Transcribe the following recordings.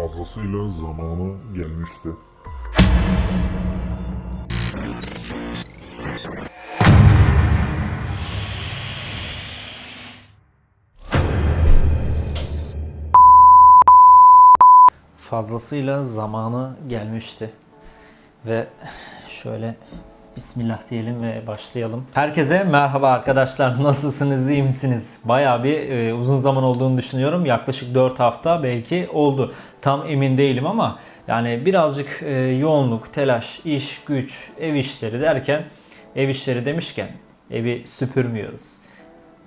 fazlasıyla zamanı gelmişti. fazlasıyla zamanı gelmişti. Ve şöyle Bismillah diyelim ve başlayalım. Herkese merhaba arkadaşlar. Nasılsınız? iyi misiniz? Bayağı bir e, uzun zaman olduğunu düşünüyorum. Yaklaşık 4 hafta belki oldu. Tam emin değilim ama yani birazcık e, yoğunluk, telaş, iş, güç, ev işleri derken ev işleri demişken evi süpürmüyoruz.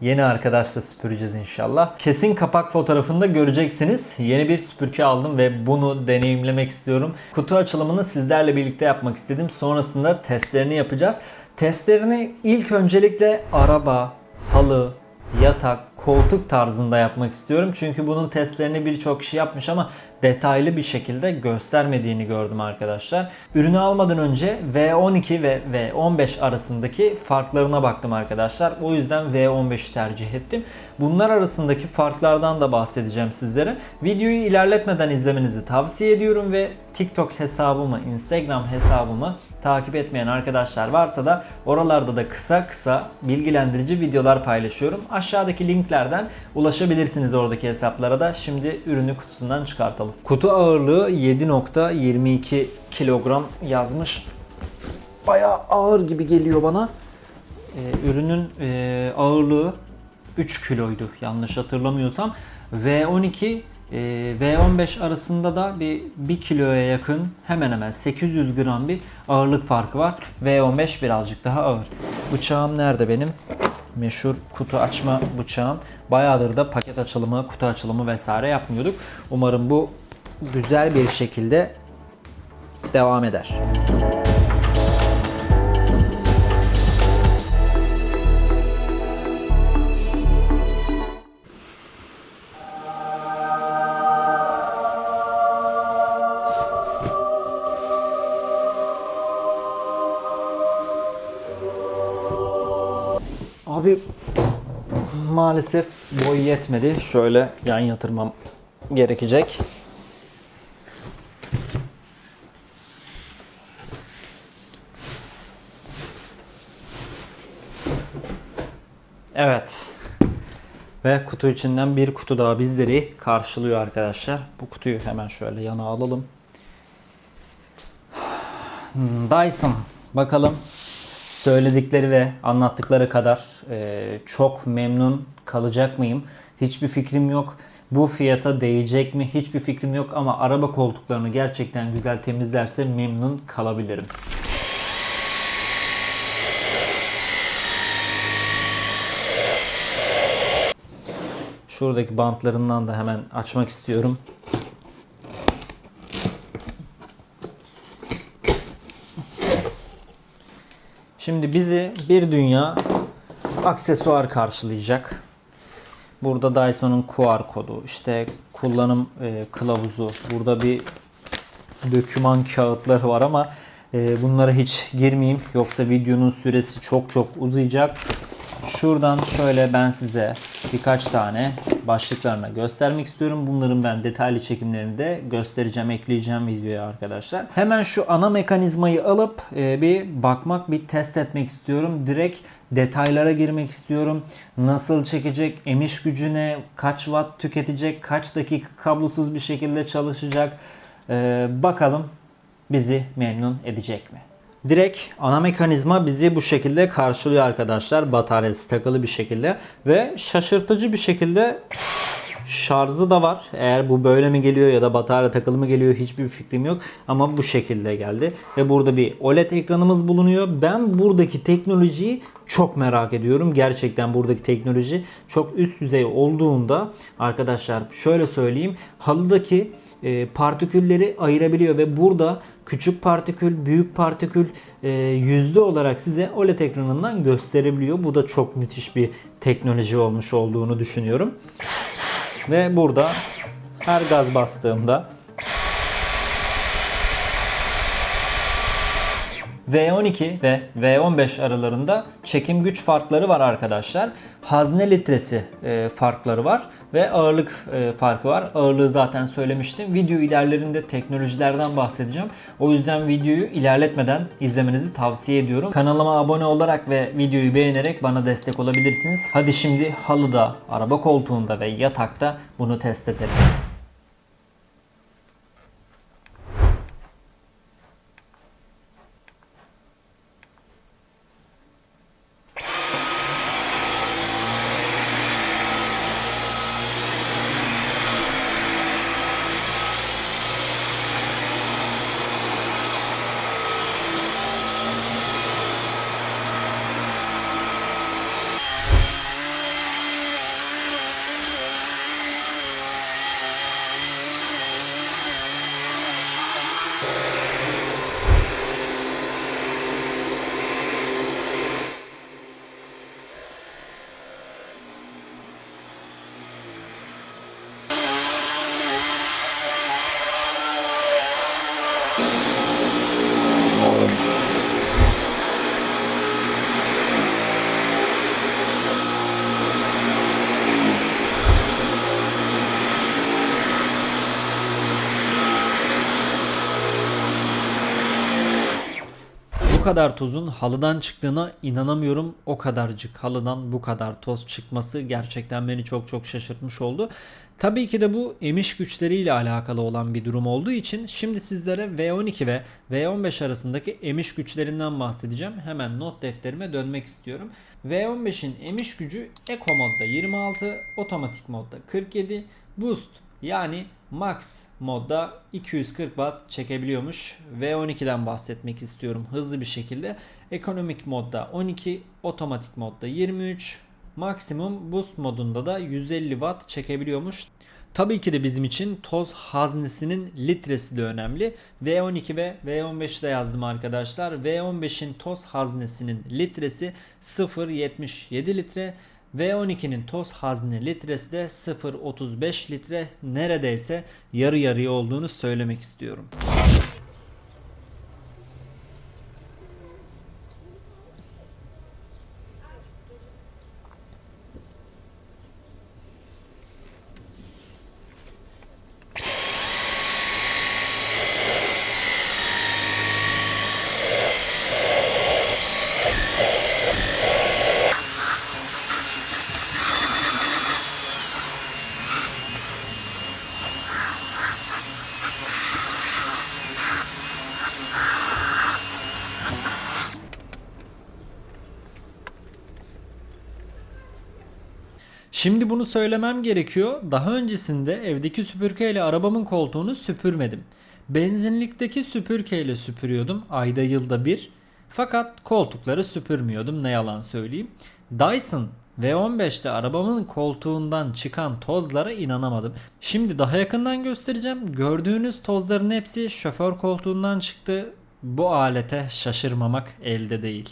Yeni arkadaşla süpüreceğiz inşallah. Kesin kapak fotoğrafında göreceksiniz. Yeni bir süpürge aldım ve bunu deneyimlemek istiyorum. Kutu açılımını sizlerle birlikte yapmak istedim. Sonrasında testlerini yapacağız. Testlerini ilk öncelikle araba, halı, yatak, koltuk tarzında yapmak istiyorum. Çünkü bunun testlerini birçok kişi yapmış ama detaylı bir şekilde göstermediğini gördüm arkadaşlar. Ürünü almadan önce V12 ve V15 arasındaki farklarına baktım arkadaşlar. O yüzden V15'i tercih ettim. Bunlar arasındaki farklardan da bahsedeceğim sizlere. Videoyu ilerletmeden izlemenizi tavsiye ediyorum ve TikTok hesabımı, Instagram hesabımı takip etmeyen arkadaşlar varsa da oralarda da kısa kısa bilgilendirici videolar paylaşıyorum. Aşağıdaki linklerden ulaşabilirsiniz oradaki hesaplara da. Şimdi ürünü kutusundan çıkartalım. Kutu ağırlığı 7.22 kilogram yazmış. Bayağı ağır gibi geliyor bana. Ee, ürünün e, ağırlığı 3 kiloydu yanlış hatırlamıyorsam. V12 e, V15 arasında da bir 1 kiloya yakın hemen hemen 800 gram bir ağırlık farkı var. V15 birazcık daha ağır. Bıçağım nerede benim? Meşhur kutu açma bıçağım. Bayağıdır da paket açılımı, kutu açılımı vesaire yapmıyorduk. Umarım bu güzel bir şekilde devam eder. Abi maalesef boy yetmedi. Şöyle yan yatırmam gerekecek. Evet. Ve kutu içinden bir kutu daha bizleri karşılıyor arkadaşlar. Bu kutuyu hemen şöyle yana alalım. Dyson. Bakalım söyledikleri ve anlattıkları kadar e, çok memnun kalacak mıyım? Hiçbir fikrim yok. Bu fiyata değecek mi? Hiçbir fikrim yok ama araba koltuklarını gerçekten güzel temizlerse memnun kalabilirim. Şuradaki bantlarından da hemen açmak istiyorum. Şimdi bizi bir dünya aksesuar karşılayacak. Burada Dyson'un QR kodu, işte kullanım e, kılavuzu, burada bir döküman kağıtları var ama e, bunlara hiç girmeyeyim yoksa videonun süresi çok çok uzayacak. Şuradan şöyle ben size birkaç tane başlıklarına göstermek istiyorum. Bunların ben detaylı çekimlerini de göstereceğim, ekleyeceğim videoya arkadaşlar. Hemen şu ana mekanizmayı alıp e, bir bakmak, bir test etmek istiyorum. Direkt detaylara girmek istiyorum. Nasıl çekecek, emiş gücüne, kaç watt tüketecek, kaç dakika kablosuz bir şekilde çalışacak. E, bakalım bizi memnun edecek mi? Direkt ana mekanizma bizi bu şekilde karşılıyor arkadaşlar. Bataryası takılı bir şekilde ve şaşırtıcı bir şekilde şarjı da var. Eğer bu böyle mi geliyor ya da batarya takılı mı geliyor hiçbir fikrim yok. Ama bu şekilde geldi. Ve burada bir OLED ekranımız bulunuyor. Ben buradaki teknolojiyi çok merak ediyorum. Gerçekten buradaki teknoloji çok üst düzey olduğunda arkadaşlar şöyle söyleyeyim. Halıdaki e, partikülleri ayırabiliyor ve burada küçük partikül, büyük partikül e, yüzde olarak size OLED ekranından gösterebiliyor. Bu da çok müthiş bir teknoloji olmuş olduğunu düşünüyorum. Ve burada her gaz bastığımda V12 ve V15 aralarında çekim güç farkları var arkadaşlar. Hazne litresi e, farkları var ve ağırlık e, farkı var. Ağırlığı zaten söylemiştim. Video ilerlerinde teknolojilerden bahsedeceğim. O yüzden videoyu ilerletmeden izlemenizi tavsiye ediyorum. Kanalıma abone olarak ve videoyu beğenerek bana destek olabilirsiniz. Hadi şimdi halıda, araba koltuğunda ve yatakta bunu test edelim. Bu kadar tozun halıdan çıktığına inanamıyorum. O kadarcık halıdan bu kadar toz çıkması gerçekten beni çok çok şaşırtmış oldu. Tabii ki de bu emiş güçleriyle alakalı olan bir durum olduğu için şimdi sizlere V12 ve V15 arasındaki emiş güçlerinden bahsedeceğim. Hemen not defterime dönmek istiyorum. V15'in emiş gücü Eco modda 26, otomatik modda 47, Boost yani Max modda 240 watt çekebiliyormuş. V12'den bahsetmek istiyorum hızlı bir şekilde. Ekonomik modda 12, otomatik modda 23, maksimum boost modunda da 150 watt çekebiliyormuş. Tabii ki de bizim için toz haznesinin litresi de önemli. V12 ve V15'de yazdım arkadaşlar. V15'in toz haznesinin litresi 0.77 litre. V12'nin toz hazne litresi de 0.35 litre neredeyse yarı yarıya olduğunu söylemek istiyorum. Şimdi bunu söylemem gerekiyor. Daha öncesinde evdeki süpürgeyle arabamın koltuğunu süpürmedim. Benzinlikteki süpürgeyle süpürüyordum ayda yılda bir. Fakat koltukları süpürmüyordum ne yalan söyleyeyim. Dyson V15'te arabamın koltuğundan çıkan tozlara inanamadım. Şimdi daha yakından göstereceğim. Gördüğünüz tozların hepsi şoför koltuğundan çıktı. Bu alete şaşırmamak elde değil.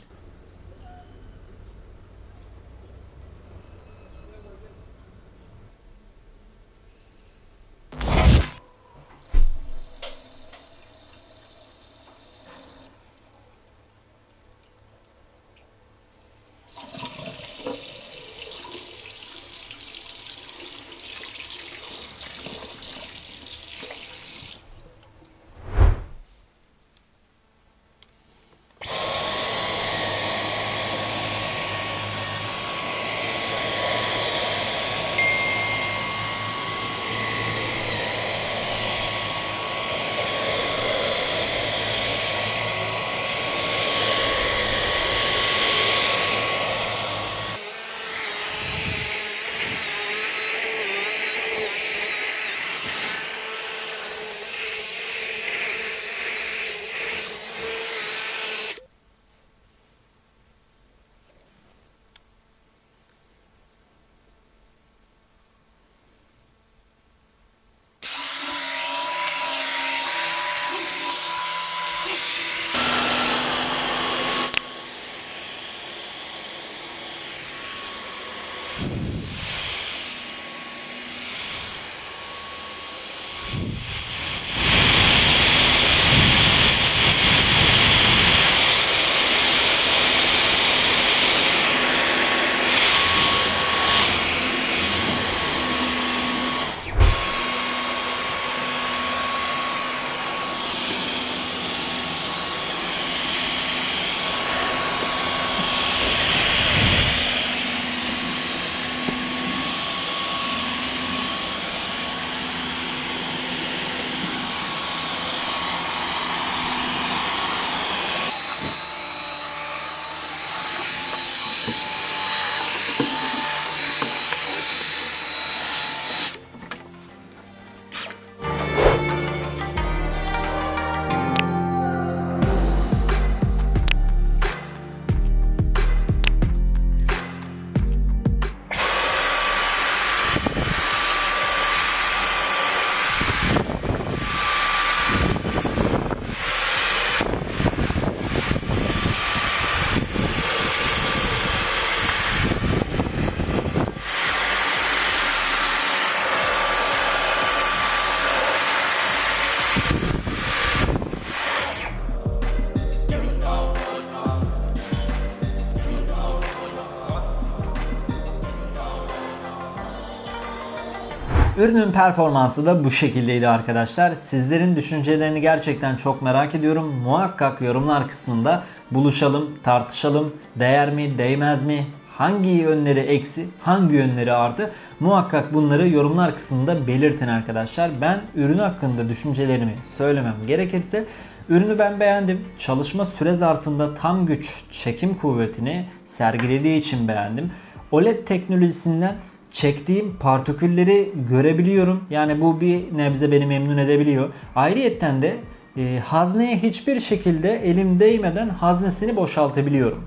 Ürünün performansı da bu şekildeydi arkadaşlar. Sizlerin düşüncelerini gerçekten çok merak ediyorum. Muhakkak yorumlar kısmında buluşalım, tartışalım. Değer mi, değmez mi? Hangi yönleri eksi, hangi yönleri artı? Muhakkak bunları yorumlar kısmında belirtin arkadaşlar. Ben ürün hakkında düşüncelerimi söylemem gerekirse Ürünü ben beğendim. Çalışma süre zarfında tam güç çekim kuvvetini sergilediği için beğendim. OLED teknolojisinden çektiğim partikülleri görebiliyorum. Yani bu bir nebze beni memnun edebiliyor. Ayrıyetten de e, hazneye hiçbir şekilde elim değmeden haznesini boşaltabiliyorum.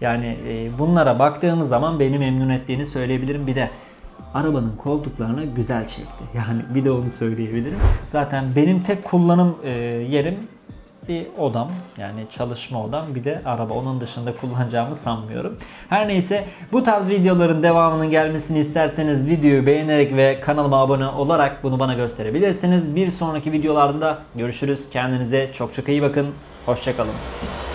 Yani e, bunlara baktığımız zaman beni memnun ettiğini söyleyebilirim. Bir de arabanın koltuklarını güzel çekti. Yani bir de onu söyleyebilirim. Zaten benim tek kullanım e, yerim bir odam yani çalışma odam bir de araba onun dışında kullanacağımı sanmıyorum. Her neyse bu tarz videoların devamının gelmesini isterseniz videoyu beğenerek ve kanalıma abone olarak bunu bana gösterebilirsiniz. Bir sonraki videolarda görüşürüz. Kendinize çok çok iyi bakın. Hoşçakalın.